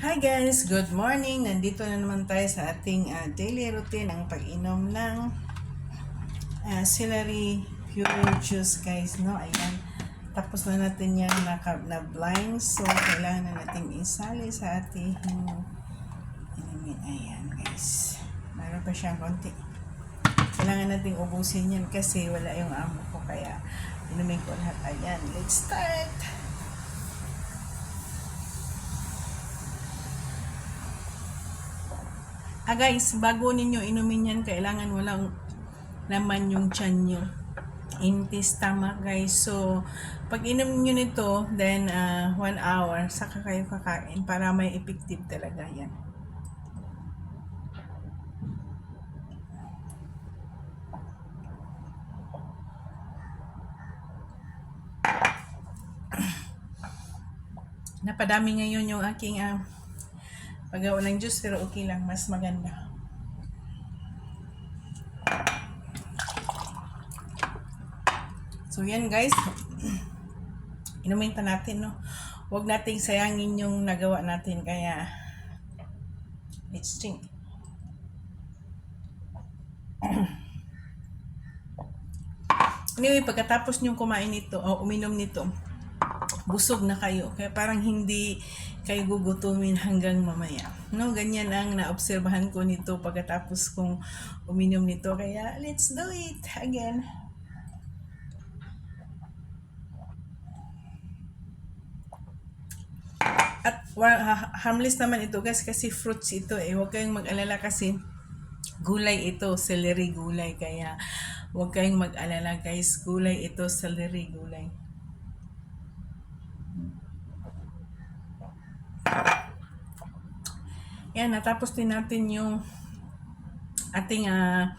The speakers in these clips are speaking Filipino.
Hi guys! Good morning! Nandito na naman tayo sa ating ah, daily routine ang pag-inom ng ah, celery pure juice guys, no? Ayan. Tapos na natin yan naka, na blind so kailangan na natin isali sa ating inumin. Ayan guys. Mayroon pa siyang konti. Kailangan nating ubusin yan kasi wala yung amo ko kaya inumin ko lahat. Ayan. Let's start! Ah guys, bago ninyo inumin yan, kailangan walang laman yung tiyan nyo. Empty stomach guys. So, pag inom nyo nito, then uh, one hour, saka kayo kakain para may effective talaga yan. Napadami ngayon yung aking uh, paggawa ng juice pero okay lang, mas maganda. So yan guys, inumin natin no. Huwag nating sayangin yung nagawa natin kaya let's drink. Anyway, pagkatapos nyo kumain nito o uminom nito, busog na kayo. Kaya parang hindi kayo gugutumin hanggang mamaya. No, ganyan ang naobserbahan ko nito pagkatapos kong uminom nito. Kaya let's do it again. At harmless naman ito guys kasi fruits ito eh. Huwag kayong mag-alala kasi gulay ito, celery gulay. Kaya huwag kayong mag-alala guys, gulay ito, celery gulay. Yan, natapos din natin yung ating ah,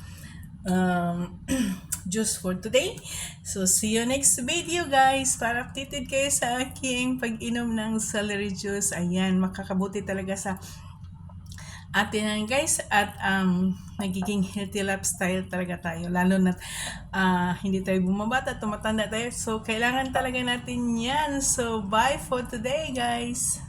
um, juice for today. So, see you next video guys. Para updated kayo sa aking pag-inom ng celery juice. Ayan, makakabuti talaga sa atin yan guys at um, nagiging healthy lifestyle talaga tayo lalo na ah, hindi tayo bumabata tumatanda tayo so kailangan talaga natin yan so bye for today guys